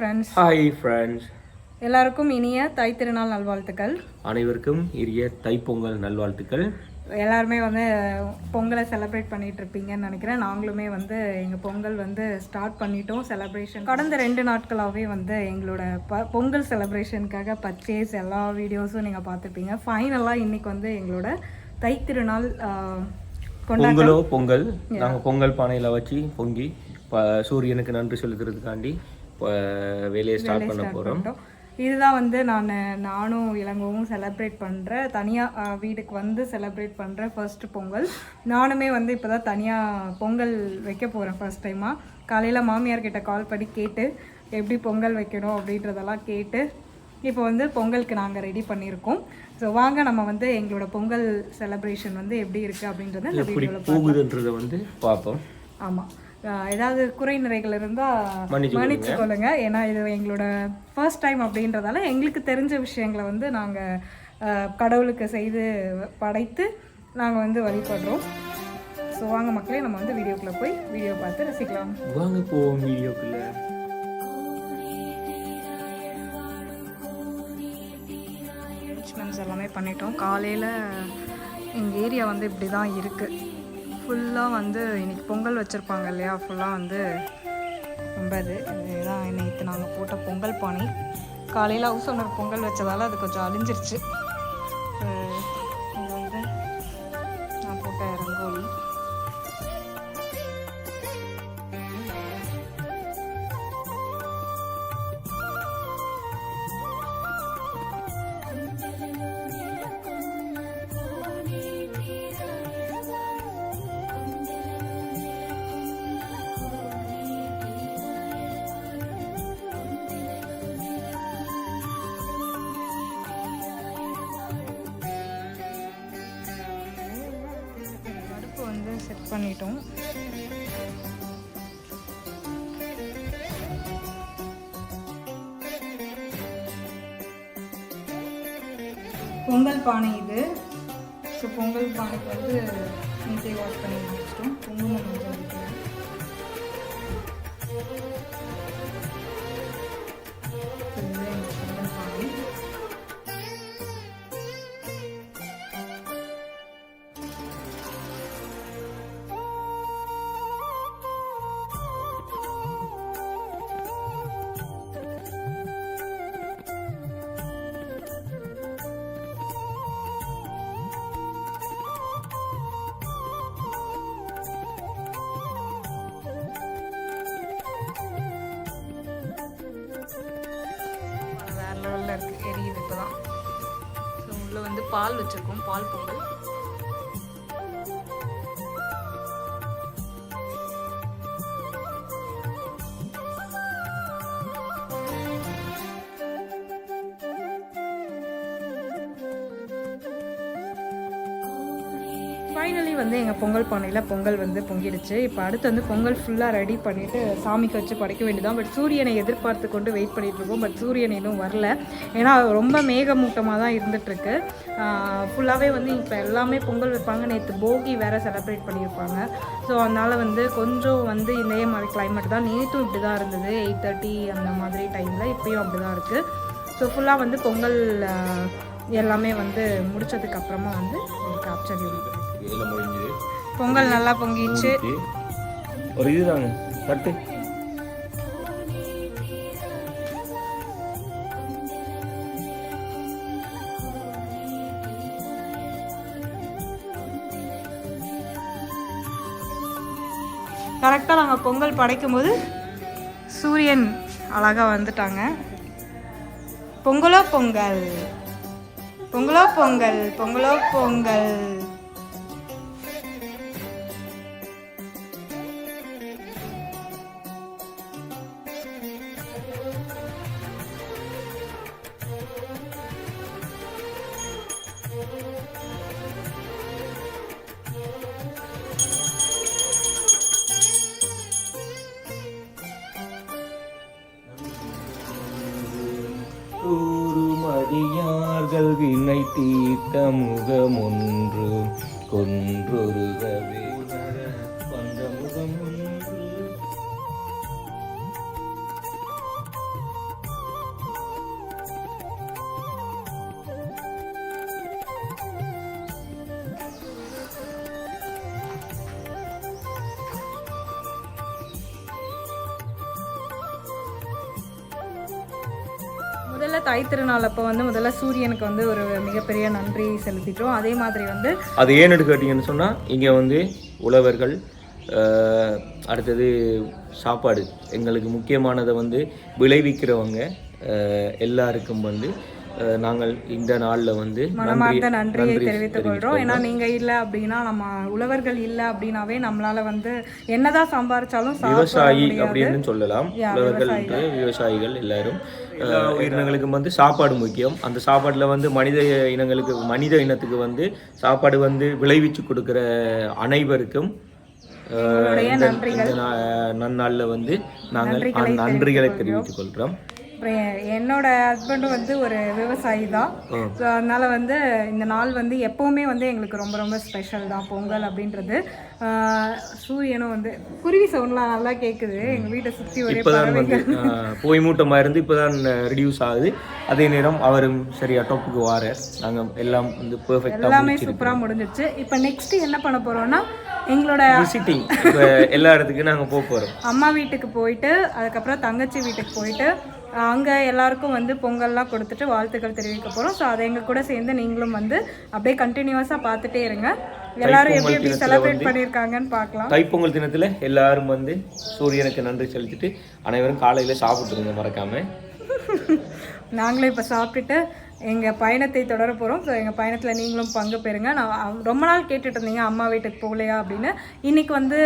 Friends hi friends எல்லாருக்கும் இனிய தை திருநாள் நல்வாழ்த்துக்கள். அனைவருக்கும் இனிய தைப்பொங்கல் நல்வாழ்த்துக்கள். எல்லாருமே வந்து பொங்கலை செலிப்ரேட் பண்ணிட்டு இருப்பீங்கன்னு நினைக்கிறேன். நாங்களுமே வந்து எங்கள் பொங்கல் வந்து ஸ்டார்ட் பண்ணிட்டோம். செலிப்ரேஷன் கடந்த ரெண்டு நாட்களாகவே வந்து எங்களோட ப பொங்கல் செலிப்ரேஷனுக்காக பர்ச்சேஸ் எல்லா வீடியோஸும் நீங்கள் பார்த்துருப்பீங்க. ஃபைனலாக இன்னைக்கு வந்து எங்களோட தை திருநாள் பொங்கலோ பொங்கல். நாங்கள் பொங்கல் பானையில் வச்சு பொங்கி சூரியனுக்கு நன்றி செலுத்துறதுக்காண்டி வேலையை ஸ்டார்ட் பண்ண போகிறோம். இதுதான் வந்து நான் நானும் இளங்கோவும் செலிப்ரேட் பண்ணுறேன் தனியாக வீட்டுக்கு வந்து செலிப்ரேட் பண்ணுறேன் ஃபர்ஸ்ட் பொங்கல். நானுமே வந்து இப்போ தான் தனியாக பொங்கல் வைக்க போகிறேன் ஃபர்ஸ்ட் டைமாக காலையில் மாமியார் கிட்ட கால் பண்ணி கேட்டு எப்படி பொங்கல் வைக்கணும் அப்படின்றதெல்லாம் கேட்டு இப்போ வந்து பொங்கலுக்கு நாங்கள் ரெடி பண்ணியிருக்கோம். ஸோ வாங்க நம்ம வந்து எங்களோட பொங்கல் செலிப்ரேஷன் வந்து எப்படி இருக்குது அப்படின்றத போகுதுன்றதை வந்து பார்ப்போம். ஆமாம் ஏதாவது குறை நிறைகள் இருந்தால் மன்னிச்சு மன்னிச்சு கொள்ளுங்க. ஏன்னா இது எங்களோட ஃபர்ஸ்ட் டைம் அப்படின்றதால எங்களுக்கு தெரிஞ்ச விஷயங்களை வந்து நாங்கள் கடவுளுக்கு செய்து படைத்து நாங்கள் வந்து வழிபடுறோம். ஸோ வாங்க மக்களே நம்ம வந்து வீடியோக்குள்ளே போய் வீடியோ பார்த்து ரசிக்கலாம். வாங்க போவோம் வீடியோக்குள்ள. எல்லாமே பண்ணிட்டோம். காலையில் எங்கள் ஏரியா வந்து இப்படி தான் இருக்குது ஃபுல்லாக வந்து இன்னைக்கு பொங்கல் வச்சுருப்பாங்க இல்லையா? ஃபுல்லாக வந்து ரொம்ப இது இதுதான் நேற்று நாங்கள் போட்ட பொங்கல் பானை காலையில் ஹவுஸ் ஓனர் பொங்கல் வச்சதால் அது கொஞ்சம் அழிஞ்சிருச்சு. பண்ணிட்டோம். பொங்கல் பானை இது. ஸோ பொங்கல் பானைக்கு வந்து நீட்டை வாஷ் பண்ணி முடிச்சிட்டோம். குங்குமம் அதில் வந்து பால் வச்சுருக்கோம் பால் பொங்கல் பொங்கல் பானையில் பொங்கல் வந்து பொங்கிடுச்சு. இப்போ அடுத்து வந்து பொங்கல் ஃபுல்லாக ரெடி பண்ணிவிட்டு சாமிக்கு வச்சு படைக்க வேண்டியதான் பட் சூரியனை எதிர்பார்த்து கொண்டு வெயிட் பண்ணிகிட்ருக்கோம் பட் சூரியன் இன்னும் வரல. ஏன்னா ரொம்ப மேகமூட்டமாக தான் இருந்துகிட்ருக்கு ஃபுல்லாகவே வந்து இப்போ எல்லாமே பொங்கல் வைப்பாங்க. நேற்று போகி வேறு செலப்ரேட் பண்ணியிருப்பாங்க. ஸோ அதனால் வந்து கொஞ்சம் வந்து இதே மாதிரி கிளைமேட் தான். நேற்றும் இப்படி தான் இருந்தது. எயிட் தேர்ட்டி அந்த மாதிரி டைமில் இப்போயும் அப்படி தான் இருக்குது ஸோ ஃபுல்லாக வந்து பொங்கல் எல்லாமே வந்து முடித்ததுக்கப்புறமா வந்து கேப்சர் யூனிட் இதில் முடிஞ்சுது பொங்கல் நல்லா பொங்கிச்சு. ஊத்தி, ஒரு இதுதாங்க தட்டு. கரெக்டாக நாங்கள் பொங்கல் படைக்கும் போது சூரியன் அழகாக வந்துட்டாங்க. பொங்கலோ பொங்கல். பொங்கலோ பொங்கல். பொங்கலோ பொங்கல். வினை தீர்த்த முகமொன்று கொன்றொருகவே. முதல்ல தாய் திருநாள் அப்போ வந்து முதல்ல சூரியனுக்கு வந்து ஒரு மிகப்பெரிய நன்றி செலுத்திட்டோம். அதே மாதிரி வந்து அது ஏன்னு கேட்டிங்கன்னு சொன்னால் இங்கே வந்து உழவர்கள் அடுத்தது சாப்பாடு. எங்களுக்கு முக்கியமானதை வந்து விளைவிக்கிறவங்க எல்லாருக்கும் வந்து நாங்கள் இந்த நாளில் வந்து மனமார்ந்த நன்றியை நன்றி தெரிவித்துக் கொள்கிறோம் ஏன்னா நீங்க இல்ல அப்படின்னா நம்ம உழவர்கள் இல்ல அப்படின்னாவே நம்மளால வந்து என்னதான் சம்பாரிச்சாலும் விவசாயி. அப்படின்னு சொல்லலாம். உழவர்கள் என்று விவசாயிகள் எல்லாரும். எல்லா உயிரினங்களுக்கும் வந்து சாப்பாடு முக்கியம். அந்த சாப்பாட்டில் வந்து மனித இனங்களுக்கு மனித இனத்துக்கு வந்து சாப்பாடு வந்து விளைவிச்சு கொடுக்குற அனைவருக்கும் அஹ், இந்த இந்த நா- நன்னாளில் வந்து நாங்கள் அந்த நன்றிகளை தெரிவித்துக் கொள்கிறோம். அப்புறம் என்னோட ஹஸ்பண்டும் வந்து ஒரு விவசாயி தான். ஸோ அதனால வந்து இந்த நாள் வந்து எப்பவுமே வந்து எங்களுக்கு ரொம்ப ரொம்ப ஸ்பெஷல் தான் பொங்கல் அப்படின்றது. சூரியனும் வந்து குருவி சவுண்ட்லாம் நல்லா கேட்குது எங்கள் வீட்டை சுற்றி ஒரே இப்போதான் வந்து போய் மூட்டமாக இருந்து இப்போதான் ரெடியூஸ் ஆகுது. அதே நேரம் அவரும் சரியா டாப்புக்கு வாரார். நாங்கள் எல்லாம் வந்து பெர்ஃபெக்டாக எல்லாமே சூப்பராக முடிஞ்சிச்சு இப்போ நெக்ஸ்ட் என்ன பண்ண போறோம்னா எங்களோட விசிட்டிங் எல்லா இடத்துக்கும் நாங்கள் போக போகிறோம் அம்மா வீட்டுக்கு போயிட்டு அதுக்கப்புறம் தங்கச்சி வீட்டுக்கு போயிட்டு அங்கே எல்லாருக்கும் வந்து பொங்கல்லாம் கொடுத்துட்டு வாழ்த்துக்கள் தெரிவிக்க போகிறோம் ஸோ அதை எங்கள் கூட சேர்ந்து நீங்களும் வந்து அப்படியே கண்டினியூஸாக பார்த்துட்டே இருங்க. எல்லாரும் எப்படி எப்படி செலிப்ரேட் பண்ணியிருக்காங்கன்னு பார்க்கலாம். தைப்பொங்கல் தினத்தில் எல்லாரும் வந்து சூரியனுக்கு நன்றி செலுத்திட்டு அனைவரும் காலையில் சாப்பிட்டுருங்க மறக்காம. நாங்களும் இப்போ சாப்பிட்டுட்டு எங்கள் பயணத்தை தொடர போகிறோம் ஸோ எங்கள் பயணத்தில் நீங்களும் பங்கு பெறுங்க. நான் ரொம்ப நாள் கேட்டுட்டு இருந்தீங்க அம்மா வீட்டுக்கு போகலையா அப்படின்னு. இன்னைக்கு வந்து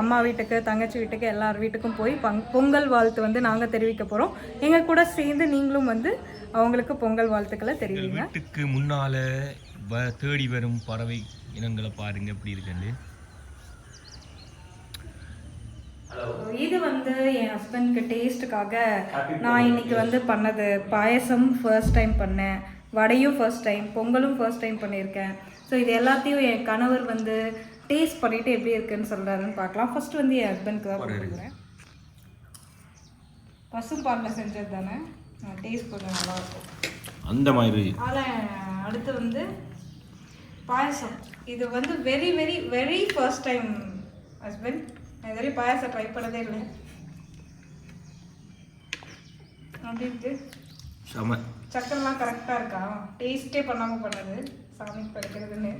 அம்மா வீட்டுக்கு தங்கச்சி வீட்டுக்கு எல்லார் வீட்டுக்கும் போய் பங் பொங்கல் வாழ்த்து வந்து நாங்கள் தெரிவிக்க போகிறோம் எங்கள் கூட சேர்ந்து நீங்களும் வந்து அவங்களுக்கு பொங்கல் வாழ்த்துக்களை தெரிவிங்க. வீட்டுக்கு முன்னால் வ தேடி வரும் பறவை இனங்களை பாருங்க எப்படி இருக்குன்னு. இது வந்து என் ஹஸ்பண்ட்க்கு டேஸ்ட்டுக்காக நான் இன்னைக்கு வந்து பண்ணது பாயசம் ஃபர்ஸ்ட் டைம் பண்ணேன். வடையும் ஃபர்ஸ்ட் டைம் பொங்கலும் ஃபர்ஸ்ட் டைம் பண்ணியிருக்கேன். ஸோ இது எல்லாத்தையும் என் கணவர் வந்து டேஸ்ட் பண்ணிட்டு எப்படி இருக்குன்னு சொல்றாருன்னு பார்க்கலாம். ஃபர்ஸ்ட் வந்து என் ஹஸ்பண்ட்க்கு தான் கொடுக்குறேன். பசும்பாலில் செஞ்சது தானே? டேஸ்ட் கொஞ்சம் நல்லா இருக்கும். அந்த மாதிரி. அதில் அடுத்து வந்து பாயசம். இது வந்து very very very first time husband நான் இது வரையும் பாயசம் ட்ரை பண்ணதே இல்லை. அப்படி இருக்கு செம சக்கரெல்லாம் கரெக்டாக இருக்கா? டேஸ்ட்டே பண்ணாமல் பண்ணது. சாமிக்கு படைக்கிறதுன்னு.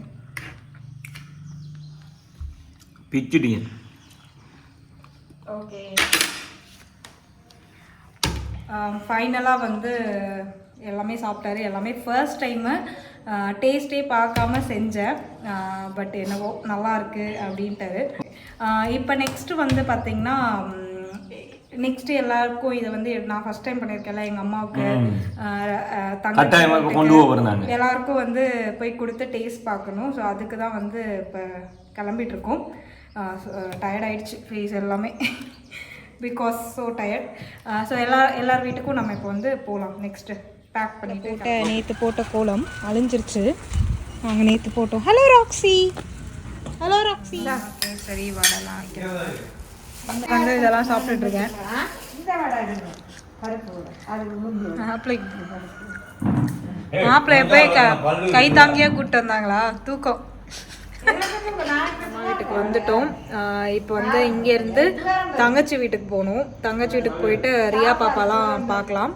ஓகே ஃபைனலாக வந்து எல்லாமே சாப்பிட்டாரு. எல்லாமே ஃபர்ஸ்ட் டைமு டேஸ்ட்டே பார்க்காம செஞ்சேன். பட் என்னவோ நல்லா இருக்கு அப்படின்ட்டாரு. இப்போ நெக்ஸ்ட்டு வந்து பார்த்தீங்கன்னா நெக்ஸ்ட் எல்லாருக்கும் இதை வந்து நான் ஃபர்ஸ்ட் டைம் பண்ணியிருக்கேன்ல எங்கள் அம்மாவுக்கு நாங்க. எல்லாருக்கும் வந்து போய் கொடுத்து டேஸ்ட் பார்க்கணும். ஸோ அதுக்கு தான் வந்து இப்போ கிளம்பிட்டு இருக்கோம். டயர்ட் ஆயிடுச்சு ஃபேஸ் எல்லாமே. பிகாஸ் ஸோ டயர்ட் ஸோ எல்லா எல்லார் வீட்டுக்கும் நம்ம இப்போ வந்து போகலாம் நெக்ஸ்ட்டு பேக் பண்ணிட்டு நேற்று போட்ட கோலம் அழிஞ்சிருச்சு. நாங்கள் நேற்று போட்டோம். ஹலோ ராக்ஸி ஹலோ ராக்ஸி சரி வடலாம் வந்து இதெல்லாம் சாப்பிட்டுட்டு இருக்கேன் மாப்பிள்ளை மாப்பிள்ளை போய் க- கை தாங்கியா கூப்பிட்டு வந்தாங்களா? தூக்கம். வீட்டுக்கு வந்துட்டோம். இப்போ வந்து இங்கேருந்து தங்கச்சி வீட்டுக்கு போகணும். தங்கச்சி வீட்டுக்கு போயிட்டு ரியா பாப்பாலாம் பார்க்கலாம்.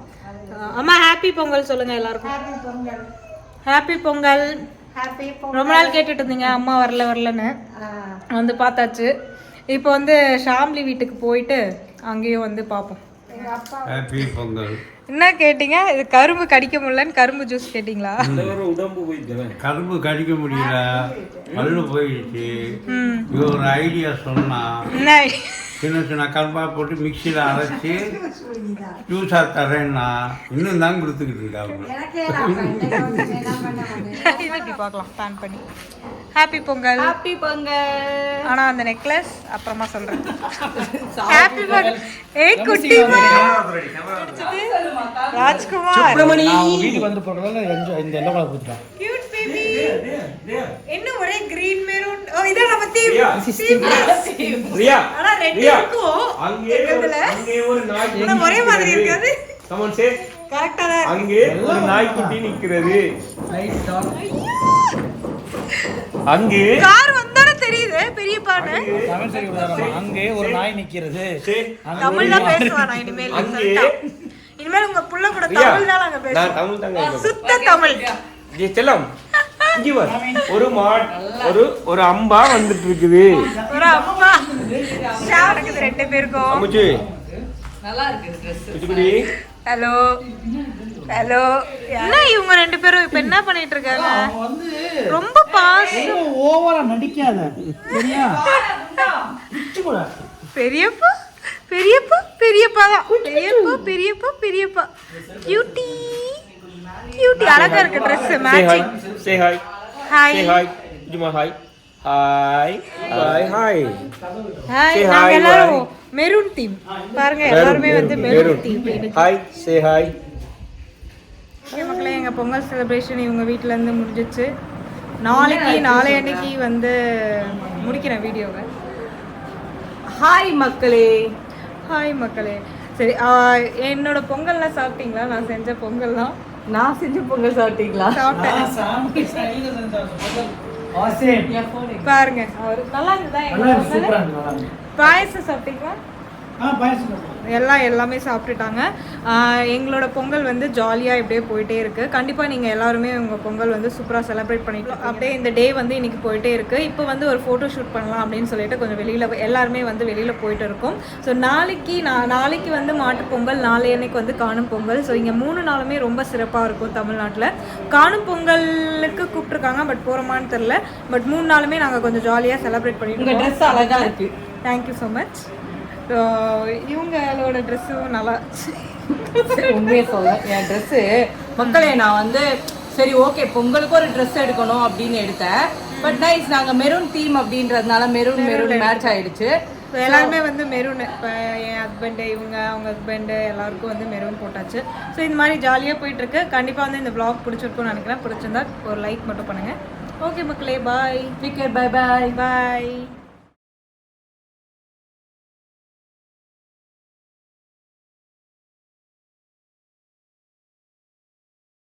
அம்மா ஹாப்பி பொங்கல் சொல்லுங்க எல்லாருக்கும். ஹாப்பி பொங்கல். ரொம்ப நாள் கேட்டுட்டு இருந்தீங்க அம்மா வரல வரலன்னு. வந்து பார்த்தாச்சு. இப்போ வந்து ஷாம்லி வீட்டுக்கு போயிட்டு அங்கேயும் வந்து பார்ப்போம். ஹாப்பி பொங்கல் என்ன கேட்டீங்க? இது கரும்பு கடிக்க முடியலன்னு கரும்பு ஜூஸ் கேட்டிங்களா? கரும்பு கடிக்க முடியல. பல்லு போயிடுச்சு. ஒரு ஐடியா சொன்னா என்ன சின்ன சின்ன கரும்பா போட்டு மிக்சியில் அரைச்சி ஜூஸாக தரேன்னா இன்னும் தான் கொடுத்துக்கிட்டு இருக்காங்க பார்க்கலாம். பிளான் பண்ணி. ஹாப்பி பொங்கல். ஹாப்பி பொங்கல். ஆனா அந்த நெக்லஸ் அப்புறமா சொல்றேன். ஹாப்பி பொங்கல். ஏய் குட்டிமா ராஜ்குமார். வீட்டுக்கு வந்து என்ஜாய் இந்த எல்லோ கலர் என்ன ஒரே கிரீன் மெரூன் ஓ இதான் நம்ம தீம் ரியா ஆனா ரெட் ரியா. இருக்கும் அங்கே ஒரு அங்கே ஒரு நாய் ஆனா ஒரே மாதிரி இருக்காது. கமன் சே கரெக்டா தான். இருக்கு. அங்கே ஒரு நாய்க்குட்டி நிக்கிறது. அங்கே கார் வந்தானே தெரியுது பெரிய பானை. அங்கே ஒரு நாய் நிக்கிறது. தமிழ்ல பேசுவானா இனிமேல்? அங்கே. இனிமேல் உங்க புள்ள கூட தமிழ் தான் நாங்க நான் பேசுவோம். தமிழ் தாங்க பேசுவேன். சுத்த தமிழ் செல்லம். வா. ஒரு மா ஒரு ஒரு அம்பா வந்துட்டு இருக்குது ஒரு அம்மா ஷேர் இருக்குது ரெண்டு பேருக்கும். அம்முச்சு நல்லா இருக்கு ஹலோ ஹலோ என்ன இவங்க ரெண்டு பேரும் இப்ப என்ன பண்ணிட்டு இருக்காங்க ரொம்ப பாசம். ஓவரா நடிக்காத. சரியா? பெரியப்பா பெரியப்பா? பெரியப்பா? தான் பெரியப்பா பெரியப்பா பெரியப்பா. கியூட்டி கியூட்டி அழகா இருக்கு hi matching say hi hi say hi Juma hi hi hi hi hi நாங்க எல்லாரும். மெரூன் டீம் பாருங்க எல்லாருமே வந்து maroon team hi say hi okay மக்களே எங்கள் பொங்கல் செலிப்ரேஷன் இவங்க வீட்டில் இருந்து முடிஞ்சிச்சு. நாளைக்கு நாளை அன்னைக்கு வந்து முடிக்கிறேன் வீடியோவை. ஹாய் மக்களே. ஹாய் மக்களே. சரி என்னோட பொங்கல்லாம் சாப்பிட்டீங்களா? நான் செஞ்ச பொங்கல்லாம். நான் செஞ்ச பொங்கல் சாப்பிட்டீங்களா? சாப்பிட்டேன். பாருங்க. அவர் நல்லா இருந்ததா எங்க நல்லா இருக்கு, பொங்கல் சூப்பரா இருக்கு. நல்லா இருக்கு. பாயசம் சாப்பிட்டீங்களா? எல்லாம் எல்லாமே சாப்பிட்டுட்டாங்க. எங்களோட பொங்கல் வந்து ஜாலியாக இப்படியே போயிட்டே இருக்கு. கண்டிப்பாக நீங்கள் எல்லாருமே உங்கள் பொங்கல் வந்து சூப்பராக செலிப்ரேட் பண்ணிக்கலாம் அப்படியே இந்த டே வந்து இன்னைக்கு போயிட்டே இருக்கு. இப்போ வந்து ஒரு ஃபோட்டோ ஷூட் பண்ணலாம் அப்படின்னு சொல்லிட்டு கொஞ்சம் வெளியில் எல்லாருமே வந்து வெளியில் போயிட்டு இருக்கோம். ஸோ நாளைக்கு நான் நாளைக்கு வந்து மாட்டுப் பொங்கல் நாளை அன்னைக்கு வந்து காணும் பொங்கல். ஸோ இங்கே மூணு நாளுமே ரொம்ப சிறப்பாக இருக்கும் தமிழ்நாட்டில். காணும் பொங்கலுக்கு கூப்பிட்ருக்காங்க பட் போகிறோமான்னு தெரில பட் மூணு நாளுமே நாங்கள் கொஞ்சம் ஜாலியாக செலிப்ரேட் பண்ணிட்டு. ட்ரெஸ் அழகா இருக்கு. தேங்க்யூ ஸோ மச் இவங்களோட ட்ரெஸ்ஸும் நல்லா உண்மையை சொல்ல என் ட்ரெஸ்ஸு மக்களே நான் வந்து சரி ஓகே பொங்கலுக்கு ஒரு ட்ரெஸ் எடுக்கணும் அப்படின்னு எடுத்தேன். பட் நைஸ் நாங்கள் மெரூன் தீம் அப்படின்றதுனால மெரூன் மெரூன் மேட்ச் ஆயிடுச்சு. எல்லாருமே வந்து மெரூன் இப்போ என் ஹஸ்பண்டு இவங்க அவங்க ஹஸ்பண்டு எல்லாருக்கும் வந்து மெரூன் போட்டாச்சு. ஸோ இந்த மாதிரி ஜாலியாக போயிட்டு இருக்கு கண்டிப்பாக வந்து இந்த vlog பிடிச்சிருக்கும்னு நினைக்கிறேன். பிடிச்சிருந்தா ஒரு லைக் மட்டும் பண்ணுங்க. ஓகே மக்களே பாய் பை பை பாய்